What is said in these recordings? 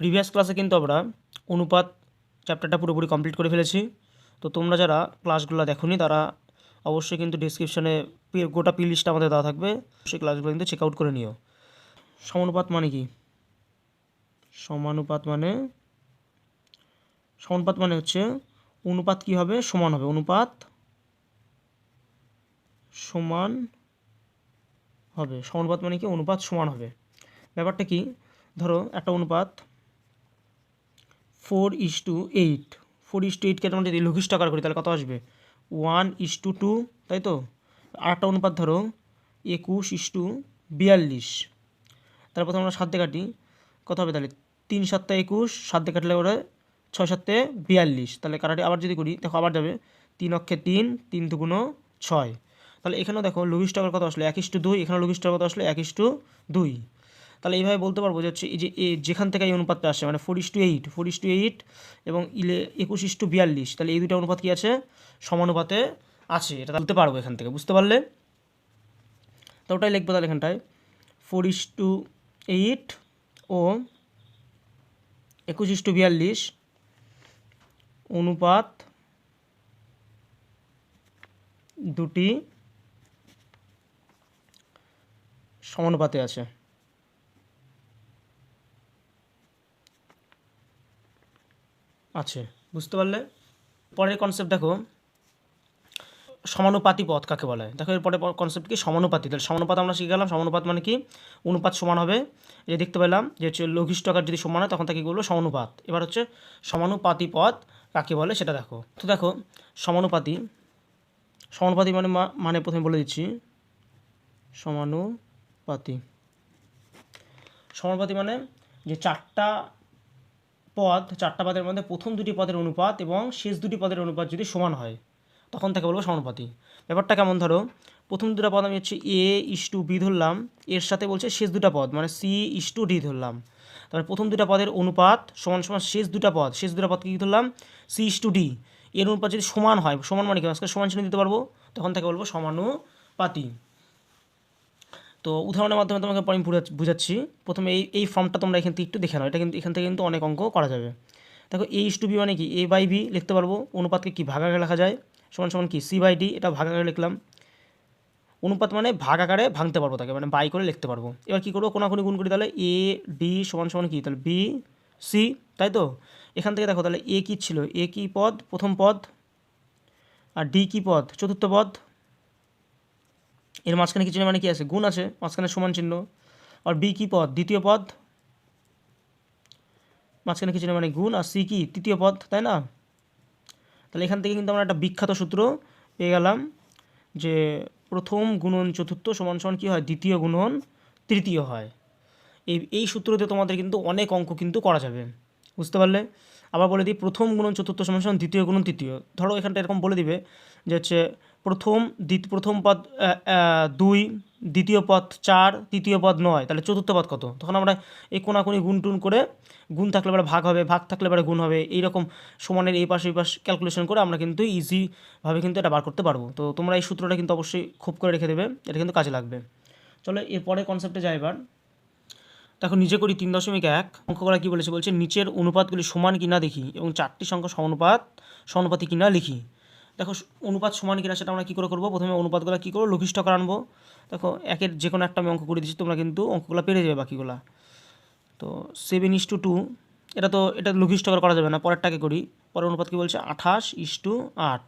Previous ক্লাসে কিন্তু আমরা অনুপাত চ্যাপ্টারটা পুরোপুরি কমপ্লিট করে ফেলেছি। তো তোমরা যারা ক্লাসগুলো দেখোনি, তারা অবশ্যই কিন্তু ডিসক্রিপশানে গোটা প্লে লিস্টটা আমাদের দেওয়া থাকবে। সেই ক্লাসগুলো কিন্তু চেক আউট করে নিও। সমানুপাত মানে কি? সমানুপাত মানে সমানুপাত মানে হচ্ছে অনুপাত কি হবে? সমান হবে। অনুপাত সমান হবে। সমানুপাত মানে কি? অনুপাত সমান হবে। ব্যাপারটা কি? ধরো একটা অনুপাত four is to eight. Four is to এইটকে আমরা যদি লঘিষ্ঠ আকার করি, তাহলে কত আসবে? ওয়ান ইস টু টু, তাই তো? একটা অনুপাত ধরো, একুশ ইস টু বিয়াল্লিশ। তারপর প্রথমে আমরা সাত কাটি, কত হবে তাহলে? তিন সাতটা একুশ, সাত কাটলে ওরা ছয় সাতে বিয়াল্লিশ। তাহলে কাটাটি আবার যদি করি, দেখো আবার যাবে, তিন অক্ষে তিন তিন দুগুণ ছয়। তাহলে এখানেও দেখো লঘিষ্ঠ আকার কত আসলো? এক ইস টু দুই এখানে লঘিষ্ঠ কত আসলো? এক ইস টু দুই। তাহলে এইভাবে বলতে পারব যে হচ্ছে এই যে যেখান থেকে এই অনুপাতটা আসে মানে four is to eight four is to eight এবং ইলে একুশ ইস টু বিয়াল্লিশ, তাহলে এই দুটো অনুপাত কী আছে? সমানুপাতে আছে, এটা বলতে পারব এখান থেকে, বুঝতে পারলে? তো ওটাই লিখব তাহলে এখানটায়। ফোর ইস টু এইট ও একুশ ইস টু বিয়াল্লিশ, অনুপাত দুটি সমানুপাতে আছে। আছে, বুঝতে পারলে? পরের কনসেপ্ট দেখো সমানুপাতি পথ কাকে বলে? দেখো এরপরে কনসেপ্ট কি? সমানুপাতি তাহলে সমানুপাত আমরা শিখে গেলাম সমানুপাত মানে কি? অনুপাত সমান হবে। যে দেখতে পেলাম যে হচ্ছে লঘিষ্ঠ যদি সমান হয়, তখন তাকে বলব? সমানুপাত। এবার হচ্ছে সমানুপাতি পথ কাকে বলে সেটা দেখো। তো দেখো সমানুপাতি সমানুপাতি মানে মানে প্রথমে বলে দিচ্ছি সমানুপাতি সমানুপাতি মানে যে চারটা পদ, চারটা পদের মধ্যে প্রথম দুটি পদের অনুপাত এবং শেষ দুটি পদের অনুপাত যদি সমান হয়, তখন তাকে বলব সমানুপাতি। ব্যাপারটা কেমন ধরো? প্রথম দুটো পদ আমি হচ্ছে এ ইস টু বি ধরলাম, এর সাথে বলছে শেষ দুটা পদ মানে সি ইস টু ডি ধরলাম। তারপরে প্রথম দুটা পদের অনুপাত সমান সমান শেষ দুটা পদ, শেষ দুটা পদকে কী ধরলাম? C is to D. এর অনুপাত যদি সমান হয়, সমান মানে কি? আজকে সমান চিহ্ন দিতে পারব, তখন তাকে বলব সমানুপাতি। তো উদাহরণের মাধ্যমে তোমাকে পরে আমি বুঝাচ্ছি। প্রথমে এই এই ফর্মটা তোমরা এখান থেকে একটু দেখে নাও। এটা কিন্তু এখান থেকে কিন্তু অনেক অঙ্ক করা যাবে। দেখো এ ইস টু বি মানে কি? এ বাই বি লিখতে পারব। অনুপাতকে কি ভাগাকারে লেখা যায়? সমান সমান কি? সি বাই ডি এটা ভাগাকারে লিখলাম। অনুপাত মানে ভাগ আকারে ভাঙতে পারব তাকে মানে বাই করে লিখতে পারব। এবার কী করব? কোনাকুনি গুণ করি তাহলে এ ডি সমান সমান কি? তাহলে বি সি তাই তো? এখান থেকে দেখো তাহলে এ কী ছিল? এ কি পদ? প্রথম পদ। আর ডি কি পদ? চতুর্থ পদ? এর মাঝখানে কিছু মানে কি আছে? গুণ আছে, মাঝখানে সমান চিহ্ন। আর বি কি পদ? দ্বিতীয় পদ। মাঝখানে কিছু মানে গুণ। আর সি কি? তৃতীয় পদ, তাই না? তাহলে এখান থেকে কিন্তু আমরা একটা বিখ্যাত সূত্র পেয়ে গেলাম যে প্রথম গুণন চতুর্থ সমান সমান কী হয়? দ্বিতীয় গুণন তৃতীয় হয়। এই এই সূত্র দিয়ে তোমাদের কিন্তু অনেক অঙ্ক কিন্তু করা যাবে। বুঝতে পারলে? আবার বলে দিই, প্রথম গুণন চতুর্থ সমান সমান দ্বিতীয় গুণন তৃতীয়। ধরো এখানটা এরকম বলে দিবে যে হচ্ছে প্রথম প্রথম পদ দুই, দ্বিতীয় পদ চার, তৃতীয় পদ নয়। তাহলে চতুর্থ পদ কত? তখন আমরা এই কোনাকুনি গুণ টুন করে গুণ থাকলে এবার ভাগ হবে, ভাগ থাকলে এবারে গুণ হবে। এইরকম সমানের এই পাশে, এই পাশ ক্যালকুলেশন করে আমরা কিন্তু ইজিভাবে কিন্তু এটা বার করতে পারব। তো তোমরা এই সূত্রটা কিন্তু অবশ্যই খুব করে রেখে দেবে, এটা কিন্তু কাজে লাগবে। চলো এরপরে কনসেপ্টে যাই এবার। দেখো নিজে করি তিন দশমিক এক অঙ্ক করা কী বলেছে? বলছে নিচের অনুপাতগুলি সমান কিনা দেখি এবং চারটি সংখ্যা সমানুপাত, সমানুপাতি কিনা লিখি। দেখো, অনুপাত সমান কিনা সেটা আমরা কী করে করব? প্রথমে অনুপাতগুলো কী করব? লঘিষ্ঠ করে আনব। দেখো, একের যে কোনো একটা আমি অঙ্ক করে দিচ্ছি তোমরা কিন্তু অঙ্কগুলো পেরে যাবে বাকিগুলা। তো সেভেন ইস টু টু এটা তো, এটা লঘিষ্ঠ করে যাবে না, পরেরটাকে করি। পরের অনুপাত কী বলছে? আঠাশ ইস টু আট।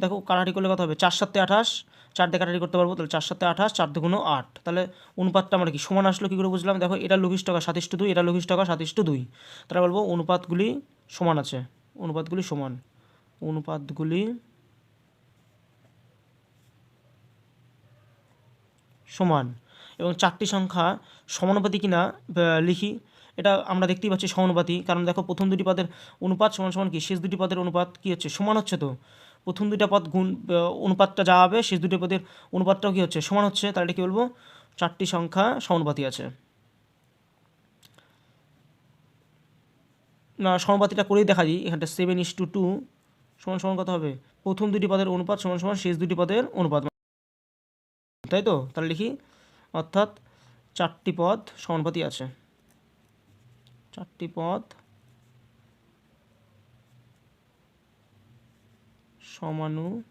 দেখো কাটাটি করলে কত হবে? চার সাতে আঠাশ, চার দিয়ে কাটাটি করতে পারব, তাহলে চার সাতে আঠাশ, চার দুগুণ আট। তাহলে অনুপাতটা আমরা কি, সমান আসলো কী করে বুঝলাম? দেখো, এটা লঘিষ্ঠ টাকা সাতিশ টু দুই এটা লঘিষ্ঠ টাকা সাতিশ টু দুই। তাহলে বলব, অনুপাতগুলি সমান আছে, অনুপাতগুলি সমান। অনুপাতগুলি সমান এবং চারটি সংখ্যা সমানুপাতি কিনা লিখি। এটা আমরা দেখতেই পাচ্ছি সমানুপাতি কারণ দেখো, প্রথম দুটি পদের অনুপাত সমান সমান কি? শেষ দুটি পদের অনুপাত কি হচ্ছে? সমান হচ্ছে তো? প্রথম দুইটা পদ গুণ অনুপাতটা যা হবে, শেষ দুটি পদের অনুপাতটাও কি হচ্ছে? সমান হচ্ছে। তাহলে কি বলব? চারটি সংখ্যা সমানুপাতি আছে। না, সমানুপাতিটা করেই দেখা দিই এখানটা সেভেন ইস টু টু সমান সমান কত হবে? প্রথম দুটি পদের অনুপাত সমান সমান শেষ দুটি পদের অনুপাত। তাই তো? তাহলে লিখি, অর্থাৎ চারটি পদ সমানুপাতি আছে। চারটি পদ সমানুপাতি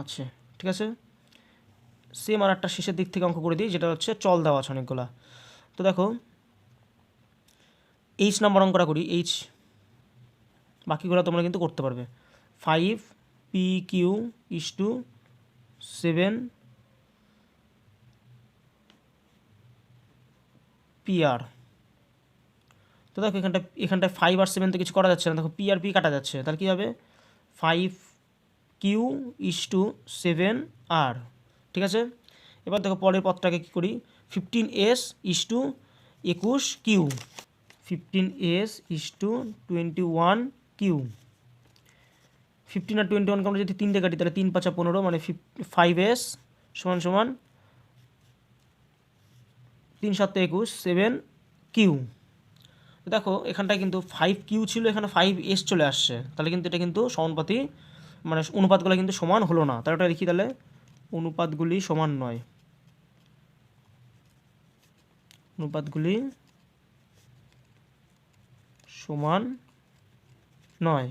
আছে। ঠিক আছে? সেম আর একটা শেষের দিক থেকে অঙ্ক করে দিই, যেটা হচ্ছে চল দেওয়া আছে অনেকগুলা। তো দেখো এইচ নাম্বার অঙ্কটা করি এইচ বাকিগুলো তোমরা কিন্তু করতে পারবে। Five P Q is to seven PR তো দেখো এখানটা, এখানটায় ফাইভ আর সেভেন তো কিছু করা যাচ্ছে না। দেখো পি আর পি কাটা যাচ্ছে। তাহলে কী হবে? Five Q is to seven R ঠিক আছে? এবার দেখো পরের পথটাকে কী করি? ফিফটিন এস ইস টু একুশ Q fifteen S is to twenty one Q fifteen R twenty ওয়ানকে আমরা যদি তিনটে কাটি, তাহলে তিন পাঁচা পনেরো মানে ফাইভ এস সমান সমান তিন সাত একুশ সেভেন কিউ দেখো, এখানটায় কিন্তু ফাইভ কিউ ছিল, এখানে ফাইভ এস চলে আসছে। তাহলে কিন্তু এটা কিন্তু সমানুপাতি মানে অনুপাতগুলো কিন্তু সমান হলো না। তাহলে ওটা লিখি তাহলে, অনুপাতগুলি সমান নয়। অনুপাতগুলি সমান নয়।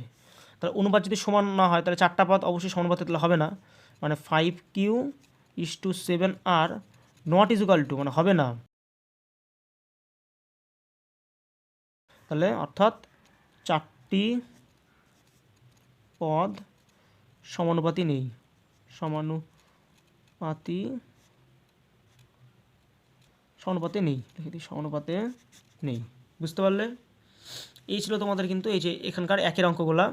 তাহলে অনুপাত যদি সমান না হয়, তাহলে চারটা পদ অবশ্যই সমানুপাতে তাহলে হবে না। মানে five Q is to seven R not is equal to মানে হবে না। তাহলে অর্থাৎ চারটি পদ সমানুপাতি নেই। সমানুপাতি, সমানুপাতে নেই। সমানুপাতে নেই। বুঝতে পারলে? এই ছিল তোমাদের কিন্তু এই যে এখানকার একের অঙ্কগুলা।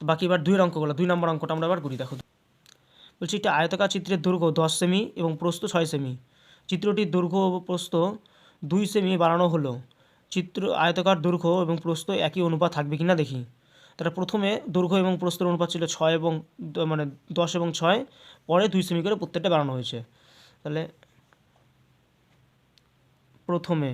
বাকি এবার দুইয়ের অঙ্কগুলো, দুই নম্বর অঙ্কটা আমরা এবার করি, দেখো। বলছি, একটি আয়তকার চিত্রের দৈর্ঘ্য দশ সেমি এবং প্রস্থ ছয় সেমি। চিত্রটির দৈর্ঘ্য ও প্রস্থ দুই সেমি বাড়ানো হলো। চিত্র, আয়তকার দৈর্ঘ্য এবং প্রস্থ একই অনুপাত থাকবে কি না দেখি। তাহলে প্রথমে দৈর্ঘ্য এবং প্রস্থের অনুপাত ছিল ছয় এবং মানে দশ এবং ছয়, পরে দুই সেমি করে প্রত্যেকটা বাড়ানো হয়েছে। তাহলে প্রথমে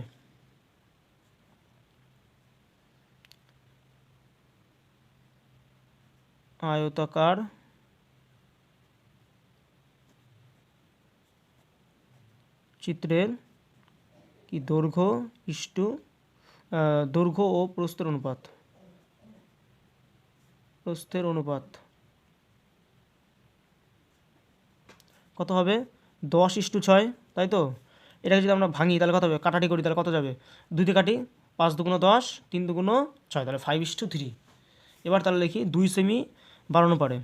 আয়তাকার চিত্রের কি দৈর্ঘ্য, ইষ্টু দৈর্ঘ্য ও প্রস্থের অনুপাত। প্রস্থের অনুপাত। কত হবে? দশ ইস্টু ছয়, তাই তো? এটাকে যদি আমরা ভাঙি, তাহলে কত হবে? কাটাটি করি, তাহলে কত যাবে? দুইতে কাটি, পাঁচ দুগুণ দশ, তিন দুগুণ ছয়, তাহলে ফাইভ ইস্টু থ্রি এবার তাহলে লিখি দুই সেমি বাড়ানো পারে।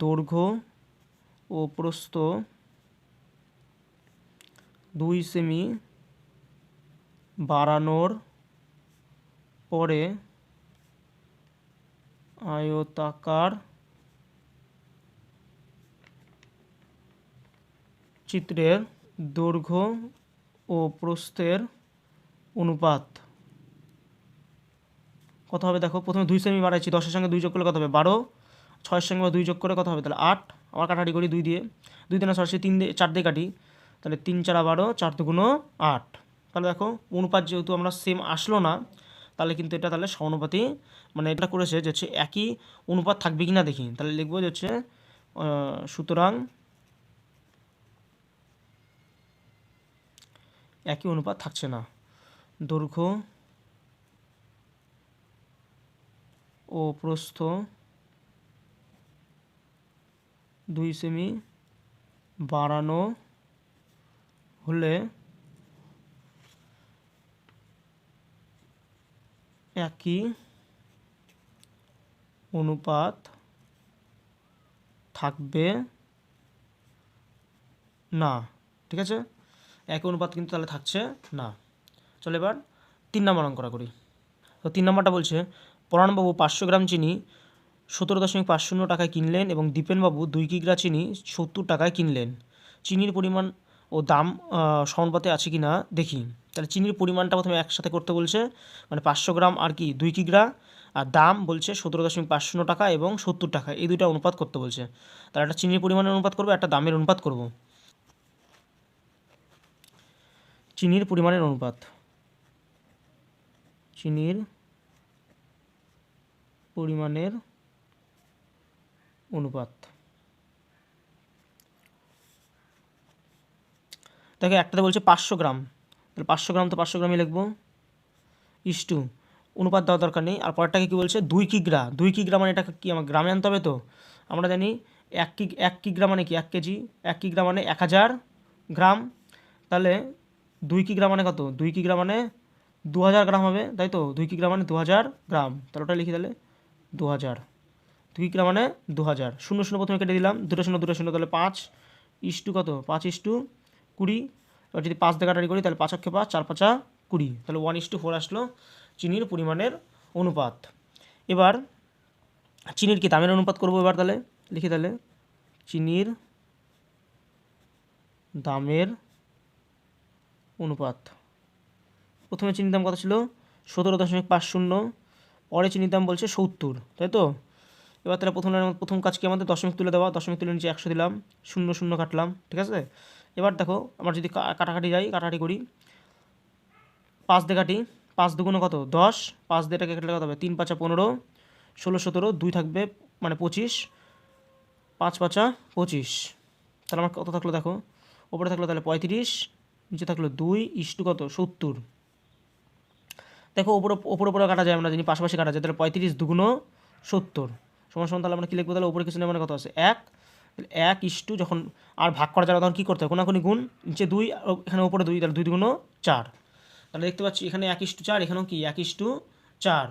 দৈর্ঘ্য ও প্রস্থ দুই সেমি বাড়ানোর পরে আয়তাকার চিত্রের দৈর্ঘ্য ও প্রস্থের অনুপাত কত হবে, দেখো, প্রথমে দুই সেমি বাড়াইছি, দশের সঙ্গে দুই যোগ করলে কত হবে? বারো। ছয়ের সঙ্গে আবার দুই যোগ করে কত হবে? তাহলে আট। আবার কাটাকাটি করি দুই দিয়ে। দুই দিনে সরাসরি তিন দিয়ে, চার দিয়ে কাটি। তাহলে তিন, চারা বারো, চার দুগুণ আট। তাহলে দেখো, অনুপাত যেহেতু আমরা সেম আসলো না, তাহলে কিন্তু এটা তাহলে সমানুপাতি মানে এটা করেছে যে হচ্ছে একই অনুপাত থাকবে কি না দেখি। তাহলে লিখব যে হচ্ছে সুতরাং একই অনুপাত থাকছে না। দৈর্ঘ্য ও প্রস্থ দুই সেমি বাড়ানো হলে একই অনুপাত থাকবে না, ঠিক আছে? একই অনুপাত কিন্তু তাহলে থাকছে না। চলো এবার তিন নম্বর অঙ্কটা করি। তো তিন নম্বরটা বলছে পরাণবাবু পাঁচশো গ্রাম চিনি, সতেরো দশমিক পাঁচ শূন্য টাকায় কিনলেন এবং দীপেনবাবু দুই কিগ্রা চিনি, সত্তর টাকায় কিনলেন। চিনির পরিমাণ ও দাম সমানুপাতে আছে কি না দেখি। তাহলে চিনির পরিমাণটা প্রথমে একসাথে করতে বলছে মানে পাঁচশো গ্রাম আর কি, দুই কিগ্রা, আর দাম বলছে সতেরো দশমিক পাঁচ শূন্য টাকা এবং সত্তর টাকা। এই দুইটা অনুপাত করতে বলছে। তাহলে একটা চিনির পরিমাণের অনুপাত করব, একটা দামের অনুপাত করব। চিনির পরিমাণের অনুপাত। চিনির পরিমাণের অনুপাত। দেখো, একটাতে বলছে পাঁচশো গ্রাম। তাহলে পাঁচশো গ্রাম তো পাঁচশো গ্রামই লিখব। ইস টু, অনুপাত দেওয়ার দরকার নেই। আর পরেরটাকে কী বলছে? দুই কিগ্রা। দুই কিগ্রা মানে এটা কি আমার গ্রামে আনতে হবে তো? আমরা জানি এক কি এক কিগ্রা মানে কি? এক কেজি। এক কিগ্রা মানে এক হাজার গ্রাম। তাহলে দুই কিগ্রা মানে কত? দুই কিগ্রা মানে দু হাজার গ্রাম হবে, তাই তো? দুই কিগ্রা মানে দু হাজার গ্রাম। তাহলে ওটা লিখে তাহলে। দু হাজার দুই কিগ্রা মানে দু হাজার শূন্য শূন্য প্রথমে কেটে দিলাম, দুটো শূন্য দুটো শূন্য, তাহলে পাঁচ। ইস্টু কত? পাঁচ ইস্টু কুড়ি। এবার যদি পাঁচ দিয়ে কাটারি করি, তাহলে পাঁচ অক্ষে পাঁচ, চার পাঁচা কুড়ি। তাহলে ওয়ান ইস টু ফোর আসলো চিনির পরিমাণের অনুপাত। এবার চিনির কি দামের অনুপাত করব এবার তাহলে? লিখি তাহলে। চিনির দামের অনুপাত। প্রথমে চিনির দাম কত ছিল? সতেরো দশমিক পাঁচ শূন্য। চিনির দাম বলছে সত্তর, তাই তো? এবার তাহলে প্রথম প্রথম কাজ কি আমাদের? দশমিক তুলে দেওয়া, দশমিক তুলে নিচে একশো দিলাম, শূন্য শূন্য কাটলাম, ঠিক আছে? এবার দেখো, আমরা যদি কাটাকাটি যাই, কাটাকাটি করি। পাঁচ দিয়ে কাটি, পাঁচ দুগুণ কত? দশ। পাঁচ দিয়ে এটাকে কাটলে কত হবে? তিন পাঁচা পনেরো, ষোলো সতেরো, দুই থাকবে মানে পঁচিশ, পাঁচ পাঁচা পঁচিশ। তাহলে আমার কত থাকল দেখো? ওপরে থাকল তাহলে পঁয়ত্রিশ, নিচে থাকল দুই ইস্টু কত? সত্তর। দেখো ওপরে ওপর ওপরে কাটা যায় আমরা যিনি পাশাপাশি কাটা যায়। তাহলে পঁয়ত্রিশ দুগুণ সত্তর। সমান সমান তাহলে আমরা কী লিখব তাহলে? ওপরে কিছু নেই মানে কত আছে? এক। এক ইস্টু যখন আর ভাগ করা যাবে তখন কী করতে হবে কোনাকুনি গুণ, নিচে দুই এখানে ওপরে দুই, তাহলে দুই দুগুণ চার। তাহলে দেখতে পাচ্ছি এখানে এক ইস্টু চার, এখানেও কি? এক ইস্টু চার।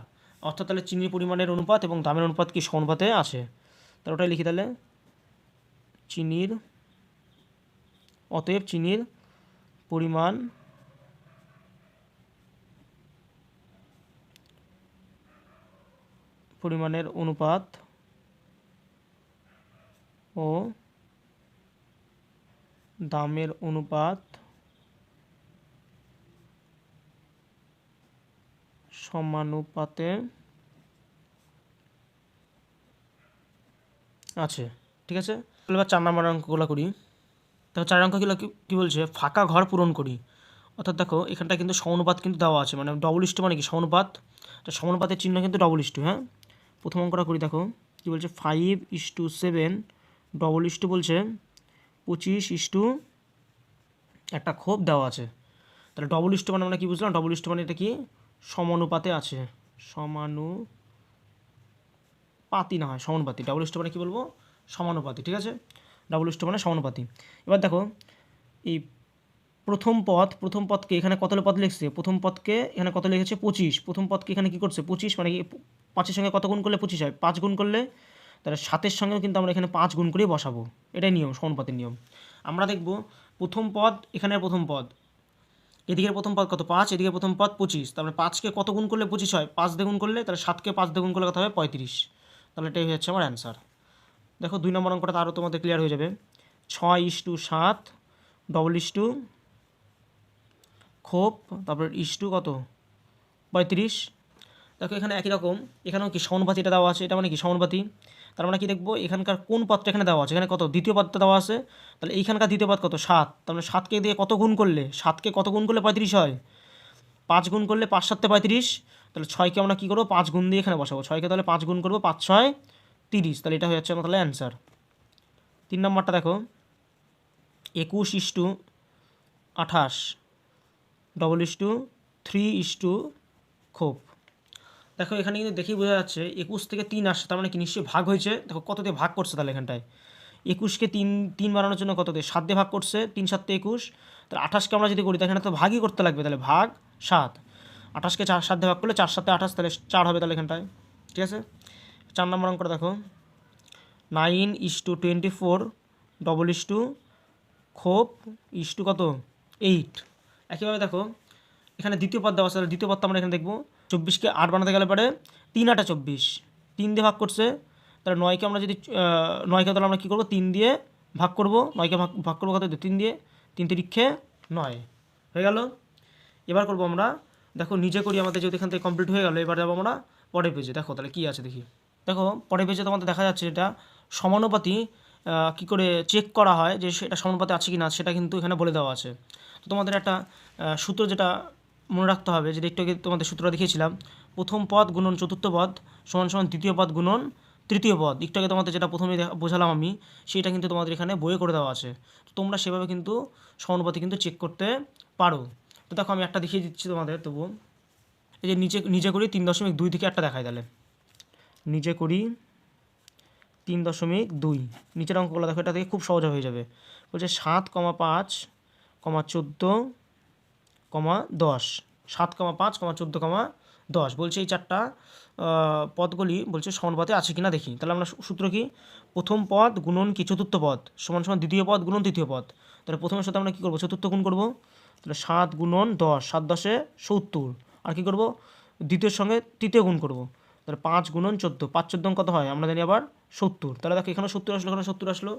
অর্থাৎ তাহলে চিনির পরিমাণের অনুপাত এবং দামের অনুপাত কি সমানুপাতে আছে? তাহলে ওটাই লিখি তাহলে। চিনির, অতএব চিনির পরিমাণ পরিমাণের অনুপাত ও দামের অনুপাত সমানুপাতে আছে, ঠিক আছে? তাহলে এবার চার নম্বর অঙ্কগুলো করি। দেখো, চার অঙ্কগুলো কি বলছে? ফাঁকা ঘর পূরণ করি। অর্থাৎ দেখো এখানটা কিন্তু সমানুপাত কিন্তু দেওয়া আছে। মানে ডবল ইস্টু মানে কি? সমানুপাত। তো সমানুপাতের চিহ্ন কিন্তু ডবল ইস্টু হ্যাঁ? প্রথম অঙ্কটা করি, দেখো। কী বলছে? Five is to seven double is to বলছে, পঁচিশ ইস টু একটা খোপ দেওয়া আছে। তাহলে ডবল ইস্টু মানে আমরা কী বুঝলাম? ডবল ইস্টু মানে এটা কি? সমানুপাতে আছে। সমানুপাতি না হয়, সমানুপাতি। ডাবল ইস্টু মানে কী বলব? সমানুপাতি, ঠিক আছে? ডাবল ইস্টু মানে সমানুপাতি। এবার দেখো, এই প্রথম পদ, প্রথম পদকে এখানে কত পদ লিখছে? প্রথম পদকে এখানে কত লিখেছে? পঁচিশ। প্রথম পদকে এখানে কী করছে? পঁচিশ মানে কি? পাঁচের সঙ্গে কত গুণ করলে পঁচিশ হয়? পাঁচ গুণ করলে তাহলে সাতের সঙ্গেও কিন্তু আমরা এখানে পাঁচ গুণ করেই বসাবো। এটাই নিয়ম সমানুপাতের নিয়ম। আমরা দেখব প্রথম পদ, এখানের প্রথম পদ। এদিকের প্রথম পদ কত? পাঁচ এদিকে প্রথম পদ পঁচিশ। তারপরে পাঁচকে কত গুণ করলে পঁচিশ হয়? পাঁচ দ্বিগুণ করলে তাহলে সাতকে পাঁচ দ্বিগুণ করলে কত হবে? পঁয়ত্রিশ। তাহলে এটাই হচ্ছে আমার অ্যান্সার দেখো, দুই নম্বর অঙ্কটা তারও তোমাদের ক্লিয়ার হয়ে যাবে। ছয় ইস টু সাত ডবল ইস টু খোপ, তারপর ইস টু কত? পঁয়ত্রিশ। দেখো, এখানে একই রকম। এখানেও কি সমানুপাতিটা দেওয়া আছে? এটা মানে কি সমানুপাতি তার মানে কি দেখব, এখানকার কোন পদটা এখানে দেওয়া আছে? এখানে কত? দ্বিতীয় পদটা দেওয়া আছে। তাহলে এইখানকার দ্বিতীয় পদ কত? সাত। তার মানে সাতকে দিয়ে কত গুণ করলে? সাতকে কত গুণ করলে পঁয়ত্রিশ হয়? পাঁচ গুণ করলে পাঁচ সাততে পঁয়ত্রিশ। তাহলে ছয়কে আমরা কী করব? পাঁচ গুণ দিয়ে এখানে বসাবো। ছয়কে তাহলে পাঁচ গুণ করব, পাঁচ ছয় তিরিশ। তাহলে এটা হয়ে যাচ্ছে আমার তাহলে অ্যান্সার তিন নম্বরটা দেখো। একুশ ইস টু আঠাশ। Double is to three is to খোপ দেখো, এখানে কিন্তু দেখেই বোঝা যাচ্ছে একুশ থেকে তিন আসছে, তার মানে কি নিশ্চয়ই ভাগ হয়েছে? দেখো, কত দিয়ে ভাগ করছে তাহলে এখানটায়? একুশকে তিন তিন বানানোর জন্য কত দিয়ে? সাত দিয়ে ভাগ করছে, তিন সাততে একুশ। তাহলে আঠাশকে আমরা যদি করি, তাহলে এখানে তো ভাগই করতে লাগবে, তাহলে ভাগ সাত। আঠাশকে চার, সাত দিয়ে ভাগ করলে চার সাথে আঠাশ, তাহলে চার হবে তাহলে এখানটায়। ঠিক আছে? চার নম্বর অঙ্কটা দেখো। Nine is to twenty four double is to, খোপ ইস টু কত? এইট। একইভাবে দেখো এখানে দ্বিতীয় পদ দেওয়া আছে। দ্বিতীয় পদটা আমরা এখানে দেখব। চব্বিশকে আট বানাতে গেলে পরে তিন আটা চব্বিশ। তিন দিয়ে ভাগ করছে। তাহলে নয়কে আমরা যদি নয়কে তাহলে আমরা কী করব? তিন দিয়ে ভাগ করব। নয়কে ভাগ ভাগ করব কত? তিন দিয়ে। তিন তিরিক্ষে নয়। হয়ে গেল? এবার করব আমরা, দেখো নিজে করি আমাদের যেহেতু এখান থেকে কমপ্লিট হয়ে গেল, এবার যাব আমরা পরের পেজে দেখো তাহলে কী আছে দেখি। দেখো পরের পেজে তোমাদের দেখা যাচ্ছে এটা সমানুপাতি কী করে চেক করা হয় যে সেটা সমানুপাতে আছে কি না সেটা কিন্তু এখানে বলে দেওয়া আছে। তো তোমাদের একটা সূত্র যেটা মনে রাখতে হবে যেটা একটু আগে তোমাদের সূত্রটা দেখিয়েছিলাম। প্রথম পদ গুণন চতুর্থ পদ সমান সমান দ্বিতীয় পদ গুণন তৃতীয় পদ। একটু আগে তোমাদের যেটা প্রথমে বোঝালাম আমি, সেটা কিন্তু তোমাদের এখানে বইয়ে করে দেওয়া আছে। তো তোমরা সেভাবে কিন্তু সমানুপাতি কিন্তু চেক করতে পারো। তো দেখো আমি একটা দেখিয়ে দিচ্ছি তোমাদের তবু এই যে নিচে নিজে করি তিন দশমিক দুই থেকে একটা দেখায় তাহলে। নিজে করি তিন দশমিক দুই। নিচের অঙ্কগুলো দেখো, এটা থেকে খুব সহজ হয়ে যাবে। বলছে সাত কমা পাঁচ কমা চোদ্দ কমা দশ, সাত কমা পাঁচ কমা চোদ্দ কমা দশ। বলছে এই চারটা পদগুলি বলছে সমানুপাতে আছে কিনা দেখি। তাহলে আমরা সূত্র কি? প্রথম পদ গুণন কি? চতুর্থ পদ। সমান সমান দ্বিতীয় পদ গুণন তৃতীয় পদ। তাহলে প্রথমের সাথে আমরা কী করব? চতুর্থ গুণ করব। তাহলে সাত গুণন দশ, সাত দশে সত্তর। আর কি করব? দ্বিতীয়ের সঙ্গে তৃতীয় গুণ করব। তাহলে পাঁচ গুণন চোদ্দ, পাঁচ চোদ্দ কত হয়, আমরা জানি আবার সত্তর। তাহলে দেখো এখানে সত্তর আসলো এখানে সত্তর আসলো।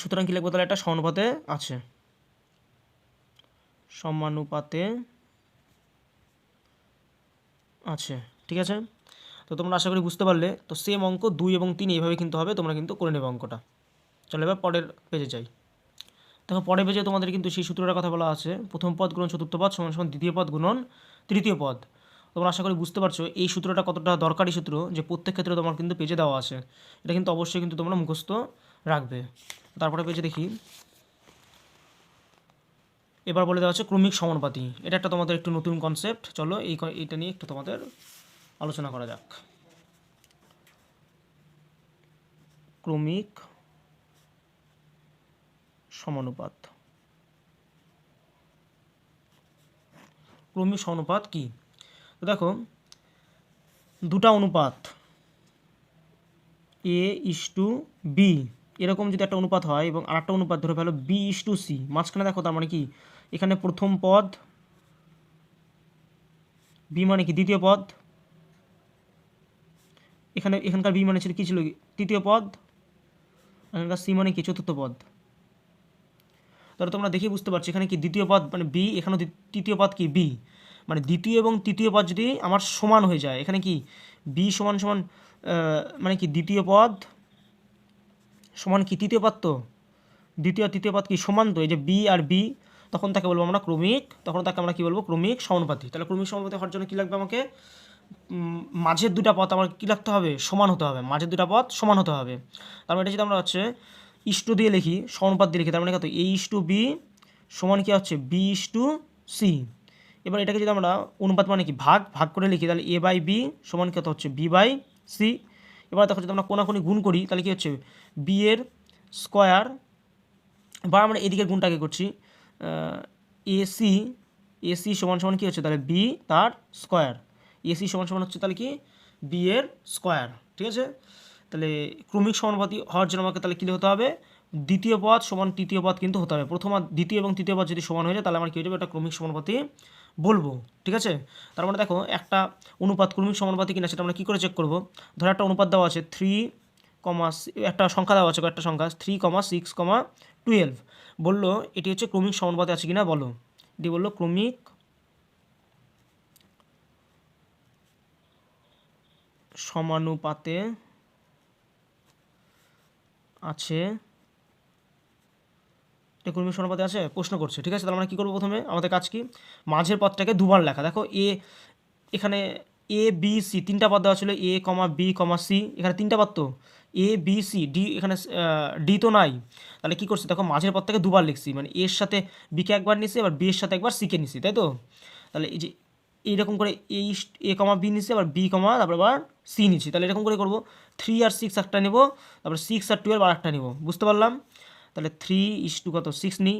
সুতরাং কী লিখব? তাহলে একটা সমানুপাতে আছে। সমানুপাতে আছে, ঠিক আছে? তো তোমরা আশা করি বুঝতে পারলে, তো সেম অঙ্ক দুই এবং তিন এইভাবে কিন্তু হবে, তোমরা কিন্তু করে নেবে অঙ্কটা। চলো এবার পরের পেজে যাই। দেখো, পরের পেজে তোমাদের কিন্তু সেই সূত্রটার কথা বলা আছে। প্রথম পদ গুণন চতুর্থ পদ সমান সমান দ্বিতীয় পদ গুণন তৃতীয় পদ। তোমরা আশা করি বুঝতে পারছ, এই সূত্রটা কতটা দরকারি সূত্র যে প্রত্যেক ক্ষেত্রে তোমার কিন্তু পেজে দেওয়া আছে। এটা কিন্তু অবশ্যই কিন্তু তোমরা মুখস্থ রাখবে। তারপরে পেজে দেখি। এবার বলে দেওয়া হচ্ছে ক্রমিক সমানুপাতি। এটা একটা তোমাদের একটু নতুন কনসেপ্ট চলো এই এটা নিয়ে একটু তোমাদের আলোচনা করা যাক। ক্রমিক সমানুপাত। ক্রমিক সমানুপাত কি? তো দেখো, দুটা অনুপাত। এ ইস টু বি এরকম যদি একটা অনুপাত হয় এবং আরেকটা অনুপাত ধরে ফেলো বি ইস টু সি মাঝখানে দেখো তার মানে কি? এখানে প্রথম পদ বি মানে কি? দ্বিতীয় পদ। এখানে, এখানকার বি মানে ছিল কি ছিল তৃতীয় পদ। এখানকার সি মানে কি? চতুর্থ পদ। তাহলে তোমরা দেখে বুঝতে পারছ, এখানে কি দ্বিতীয় পদ মানে বি এখানেও তৃতীয় পদ কি? বি মানে দ্বিতীয় এবং তৃতীয় পদ যদি আমার সমান হয়ে যায়, এখানে কি? বি সমান সমান মানে কি? দ্বিতীয় পদ সমান কি? তৃতীয় পদ তো। দ্বিতীয়, তৃতীয় পদ কি? সমান তো। এই যে বি আর বি তখন তাকে বলব আমরা ক্রমিক, তখন তাকে আমরা কি বলব? ক্রমিক সমানুপাতি তাহলে ক্রমিক সমানুপাতি হওয়ার জন্য কি লাগবে আমাকে? মাঝের দুটা পথ আমার কী লাগতে হবে? সমান হতে হবে। মাঝের দুটা পথ সমান হতে হবে। তার মানে এটা যদি আমরা হচ্ছে ইস্টু দিয়ে লিখি, সমানুপাত দিয়ে লিখি, তার মানে কত? এ ইস টু বি সমান কি হচ্ছে? বি ইস টু সি এবার এটাকে যদি আমরা অনুপাত মানে কি? ভাগ ভাগ করে লিখি, তাহলে এ বাই বি সমান কত হচ্ছে? বি বাই সি এবার দেখো যদি আমরা কোনাকুনি গুণ করি, তাহলে কি হচ্ছে? বি এর স্কোয়ার বা আমরা এদিকের গুণটা আগে করছি এসি এসি সমান সমান কী হচ্ছে? তাহলে বি তার স্কোয়ার এসি সমান সমান হচ্ছে তাহলে কি? বি এর স্কোয়ার ঠিক আছে? তাহলে ক্রমিক সমানুপাতি হওয়ার জন্য আমাকে তাহলে কী হতে হবে? দ্বিতীয় পদ সমান তৃতীয় পদ কিন্তু হতে হবে। প্রথম দ্বিতীয় এবং তৃতীয় পদ যদি সমান হয়ে যায়, তাহলে আমার কী হয়ে যাবে? একটা ক্রমিক সমানুপাতি বলব, ঠিক আছে? তার মানে দেখো, একটা অনুপাত ক্রমিক সমানুপাতি কিনা সেটা আমরা কী করে চেক করব? ধরো একটা অনুপাত দেওয়া আছে থ্রি কমা একটা সংখ্যা দেওয়া আছে একটা সংখ্যা three comma six comma twelve বলল, এটি হচ্ছে ক্রমিক সমানুপাতে আছে কিনা বলো? এটি বলল, ক্রমিক সমানুপাতে আছে এটা ক্রমিক সমানুপাতে আছে প্রশ্ন করছে। ঠিক আছে? তাহলে আমরা কী করব প্রথমে? আমাদের কাজ কি? মাঝের পদটাকে দুবার লেখা। দেখো, এ, এখানে এ, বি, সি, তিনটা পদ দেওয়া ছিল। A, comma, B, comma, C. এখানে তিনটা পদ তো? এ, বি, সি, ডি, এখানে ডি তো নাই। তাহলে কী করছি? দেখো, মাঝের পদটাকে দুবার লিখছি। মানে এর সাথে বিকে একবার নিছি আবার বি এর সাথে একবার সিকে নিছি, তাই তো? তাহলে এই যে এইরকম করে এ এ কমা, বি নিছি আবার বি কমা, তারপর আবার সি নিচ্ছি তাহলে এরকম করে করব। থ্রি আর সিক্স একটা নেব, তারপর সিক্স আর টুয়েলভ আর একটা নেব। বুঝতে পারলাম? তাহলে থ্রি ইস টু কত? সিক্স নিই।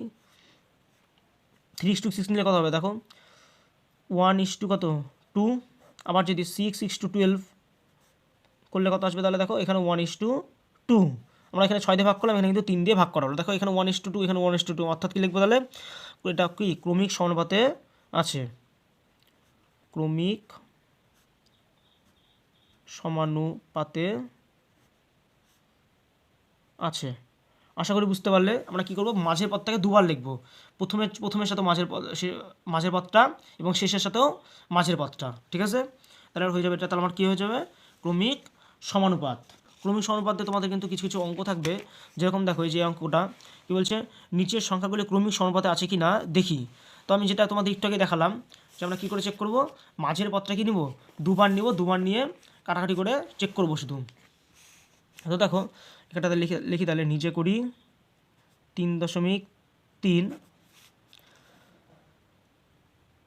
থ্রি ইস টু সিক্স নিলে কত হবে? দেখো ওয়ান ইস টু কত? টু আবার যদি সিক্স ইস টু টুয়েলভ করলে কত আসবে? তাহলে দেখো, এখানে ওয়ান ইস টু টু আমরা এখানে ছয় দিয়ে ভাগ করলাম, এখানে কিন্তু তিন দিয়ে ভাগ করা হলো। দেখো, এখানে ওয়ান ইস টু টু এখানে ওয়ান ইস টু টু অর্থাৎ কী লিখব তাহলে? এটা কি? ক্রমিক সমানুপাতে আছে। ক্রমিক সমানুপাতে আছে। আশা করি বুঝতে পারলে আমরা কী করব? মাঝের পদটাকে দুবার লিখব। প্রথমে প্রথমের সাথে মাঝের সে- মাঝের পদটা এবং শেষের সাথেও মাঝের পদটা, ঠিক আছে? তাহলে হয়ে যাবে এটা, তাহলে আমার কী হয়ে যাবে? ক্রমিক সমানুপাত। ক্রমিক সমানুপাত তোমাদের কিন্তু কিছু কিছু অঙ্ক থাকবে। যেরকম দেখো, এই যে অঙ্কটা, কী বলছে? নিচের সংখ্যাগুলি ক্রমিক সমানুপাতে আছে কি না দেখি। তো আমি যেটা তোমাদের একটু আগে দেখালাম, যে আমরা কী করে চেক করব? মাঝের পদটা কি নিব? দুবার নিব, দুবার নিয়ে কাটাকাটি করে চেক করব শুধু। তো দেখো এখানটাতে লিখে, লিখি তাহলে নিজে করি। তিন দশমিক তিন।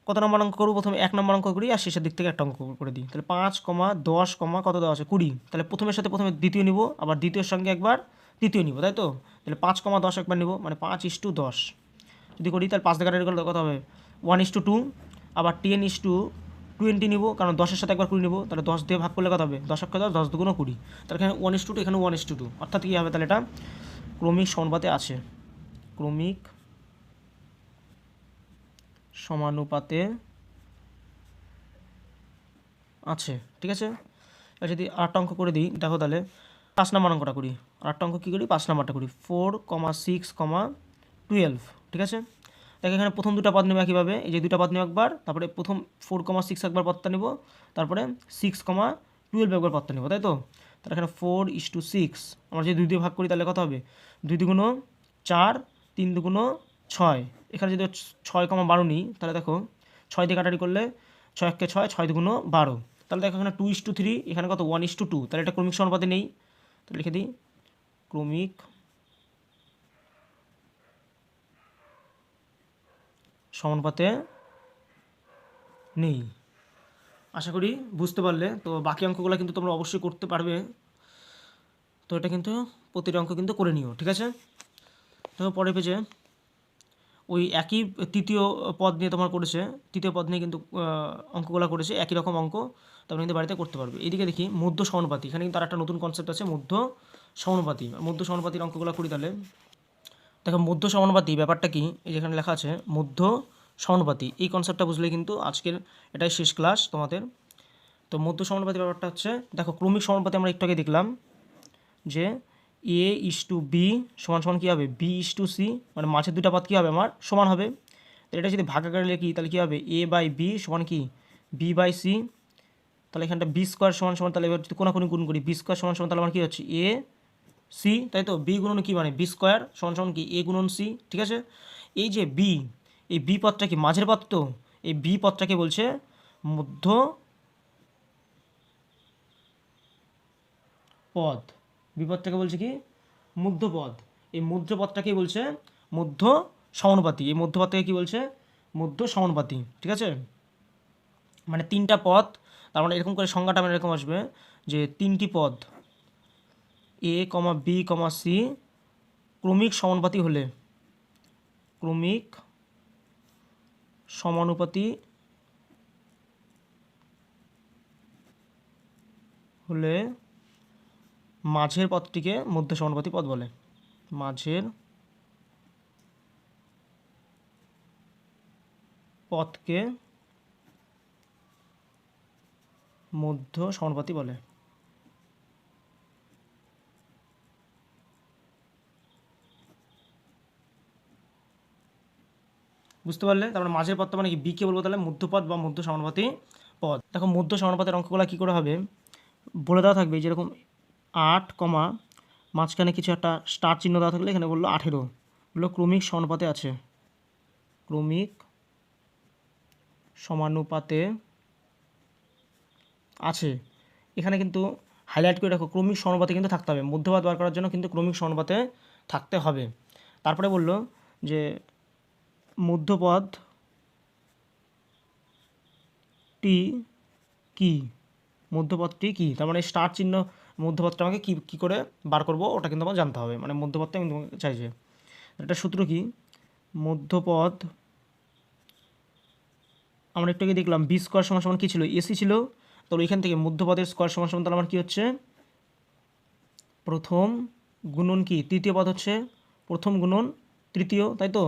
কত নম্বর অঙ্ক করব? প্রথমে এক নম্বর অঙ্ক করি আর শেষের দিক থেকে একটা অঙ্ক করে দিই। তাহলে পাঁচ কমা দশ কমা কত দেওয়া আছে? কুড়ি। তাহলে প্রথমের সাথে প্রথমে দ্বিতীয় নিব, আবার দ্বিতীয়ের সঙ্গে একবার তৃতীয় নিব, তাই তো? তাহলে পাঁচ কমা দশ একবার নিব মানে পাঁচ ইস টু দশ। যদি করি তাহলে পাঁচ দেখাটা কত হবে? ওয়ান ইস টু টু আবার টেন ইস টু টোয়েন্টি নিব, কারণ দশের সাথে একবার কুড়ি নিব, তাহলে দশ দিয়ে ভাগ করলে কত হবে? দশ দশ দশ দুগুণও কুড়ি। তাহলে এখানে ওয়ান ইস টু টু এখানে ওয়ান ইস টু টু অর্থাৎ কী হবে? তাহলে এটা ক্রমিক সমানুপাতে আছে। ক্রমিক সমানুপাতে আছে, ঠিক আছে? এবার যদি আটটা অঙ্ক করে দিই, দেখো তাহলে পাঁচ নাম্বার অঙ্কটা করি। আটটা অঙ্ক কী করি? পাঁচ নাম্বারটা করি। Four comma six comma twelve ঠিক আছে? দেখো এখানে প্রথম দুটো পদ নেবে কীভাবে এই যে দুটো পদ নেব একবার, তারপরে প্রথম ফোর কমা সিক্স একবার পদটা নেব, তারপরে সিক্স কমা টুয়েলভ একবার পদটা নেব, তাই তো? তাহলে এখানে ফোর ইস টু সিক্স আমরা যদি দুই দিয়ে ভাগ করি তাহলে কত হবে? দুই দুগুণ চার, তিন দুগুণ ছয়। এখানে যদি ছয় কমা বারো নিই, তাহলে দেখো ছয় দিয়ে কাটারি করলে ছয় একে ছয় ছয় দুগুণ বারো। তাহলে দেখো এখানে টু ইস টু থ্রি এখানে কত? ওয়ান ইস টু টু তাহলে এটা ক্রমিক সমানুপাতে নেই। তাহলে লিখে দিই, ক্রমিক সমানুপাতে নেই। আশা করি বুঝতে পারলে। তো বাকি অঙ্কগুলো কিন্তু তোমরা অবশ্যই করতে পারবে। তো এটা কিন্তু প্রতিটা অঙ্ক কিন্তু করে নিও, ঠিক আছে? দেখো পরে পেজে ওই একই তৃতীয় পদ নিয়ে তোমার করেছে, তৃতীয় পদ নিয়ে কিন্তু অঙ্কগুলো করেছে, একই রকম অঙ্ক তোমরা কিন্তু বাড়িতে করতে পারবে। এদিকে দেখি মধ্য সমানুপাতি, এখানে কিন্তু আর একটা নতুন কনসেপ্ট আছে, মধ্য সমানুপাতি। মধ্য সমানুপাতির অঙ্কগুলো করি তাহলে। দেখো মধ্য সমানুপাতি, ব্যাপারটা কি? এই যেখানে লেখা আছে, মধ্য সমানুপাতি। এই কনসেপ্টটা বুঝলে কিন্তু আজকের এটাই শেষ ক্লাস তোমাদের। তো মধ্য সমানুপাতি ব্যাপারটা হচ্ছে, দেখো ক্রমিক সমানুপাতি আমরা একটু আগে দেখলাম যে এ ইস টু বি সমান সমান কী হবে? বি ইস টু সি মানে মাঝের দুটা পদ কী হবে আমার? সমান হবে। তো এটা যদি ভাগাকারে লিখি, তাহলে কী হবে? এ বাই বি সমান কি? বি বাই সি তাহলে এখানটা বি স্কোয়ার সমান সমান, তাহলে এবার যদি কোনাকুনি গুণ করি বি স্কোয়ার সমান সমান, তাহলে আমার কী হচ্ছে? এ সি তাই তো? বি গুণন কি মানে? বি স্কোয়ার সমান সমান কি? এ গুণন সি ঠিক আছে? এই যে বি এই বি পদটা কি মাঝের পদ তো? এই বি পদটাকে বলছে মধ্য পদ। বিপদটাকে বলছে কি? মধ্যপদ এই মধ্যপদটাকে বলছে মধ্য সমানুপাতি। এই মধ্যপদটাকে কি বলছে? মধ্য সমানুপাতি, ঠিক আছে? মানে তিনটা পদ, তার মানে এরকম করে সংজ্ঞাটা মানে এরকম আসবে যে তিনটি পদ এ কমা বি কমা সি ক্রমিক সমানুপাতি হলে, ক্রমিক সমানুপাতি হলে মাঝের পদটিকে মধ্য সমানুপাতি পদ বলে। মাঝের পথকে মধ্য সমানুপাতি বলে। বুঝতে পারলে? তারপরে মাঝের পদটা মানে কি? বিকে বলব তাহলে? মধ্যপদ বা মধ্য সমানুপাতি পদ। দেখো, মধ্য সমানুপাতের অঙ্কগুলো কী করে হবে? বলে দেওয়া থাকবে, যেরকম আট কমা, মাঝখানে কিছু একটা স্টার চিহ্ন দেওয়া থাকলে এখানে বলল আঠেরো। বলল ক্রমিক সমানুপাতে আছে। ক্রমিক সমানুপাতে আছে। এখানে কিন্তু হাইলাইট করে রাখো, ক্রমিক সমানুপাতে কিন্তু থাকতে হবে। মধ্যপাত বার করার জন্য কিন্তু ক্রমিক সমানুপাতে থাকতে হবে। তারপরে বলল যে মধ্যপদ টি কি? মধ্যপদটি কি? তার মানে স্টার চিহ্ন মধ্যপদটা আমাকে কী কী করে বার করব, ওটা কিন্তু আমার জানতে হবে। মানে মধ্যপদটা তোমাকে চাইছে এটা সূত্র কি? মধ্যপদ, আমরা একটু আগে দেখলাম, বি স্কোয়ার সমান সমান কী ছিল? এসি ছিল। তো এখান থেকে মধ্যপদের স্কোয়ার সমান সমান তাহলে আমার কী হচ্ছে? প্রথম গুণন কি? তৃতীয় পদ হচ্ছে প্রথম গুণন তৃতীয়, তাই তো?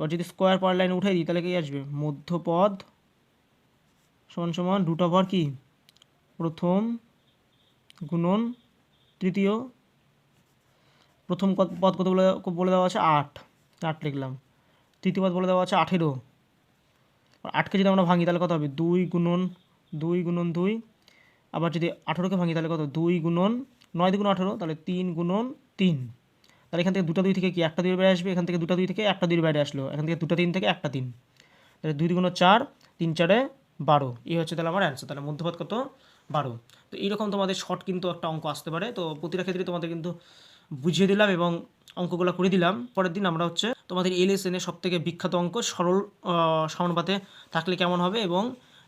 এবার যদি স্কোয়ার পার লাইনে উঠাই দিই, তাহলে কি আসবে? মধ্যপদ সমান সমান রুট ওভার কি? প্রথম গুণন তৃতীয়। প্রথম পদ কত বলে বলে দেওয়া আছে? আট। আট লিখলাম। তৃতীয় পদ বলে দেওয়া আছে আঠেরো। আটকে যদি আমরা ভাঙি, তাহলে কত হবে? দুই গুণন দুই গুণন দুই। আবার যদি আঠেরোকে ভাঙি, তাহলে কত দুই গুণন, নয় দুগুণ আঠেরো, তাহলে তিন গুণন তিন। তাহলে এখান থেকে দুটো দুই থেকে কি একটা দুই বাইরে আসবে? এখান থেকে দুটো দুই থেকে একটা দুই বাইরে আসলো। এখান থেকে দুটো তিন থেকে একটা তিন। তাহলে দুই দুগুণ চার, তিন চারে বারো। এই হচ্ছে তাহলে আমার অ্যান্সার তাহলে মধ্যপদ কত? বারো। তো এইরকম তোমাদের শর্ট কিন্তু একটা অঙ্ক আসতে পারে। তো প্রতিটা ক্ষেত্রে তোমাদের কিন্তু বুঝিয়ে দিলাম এবং অঙ্কগুলো করে দিলাম। পরের দিন আমরা হচ্ছে তোমাদের এলএসএনের সব থেকে বিখ্যাত অঙ্ক সরল সমানুপাতে থাকলে কেমন হবে এবং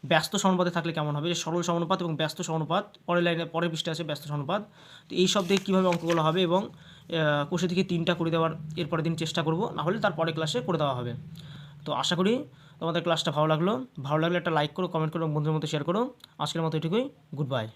ব্যস্ত সমানুপাতে থাকলে কেমন হবে? সরল সমানুপাত এবং ব্যস্ত সমানুপাত, পরের লাইনে পরের পৃষ্ঠে আছে ব্যস্ত সমানুপাত। তো এই সব দিয়ে কীভাবে অঙ্কগুলো হবে এবং কোষে থেকে তিনটা করে দেওয়ার এরপরের দিন চেষ্টা করব, না হলে তার পরের ক্লাসে করে দেওয়া হবে। তো আশা করি তোমাদের ক্লাসটা ভালো লাগল। ভালো লাগলে একটা লাইক করো কমেন্ট করো, বন্ধুদের মধ্যে শেয়ার করো। আজকের মতো এটুকুই। Good bye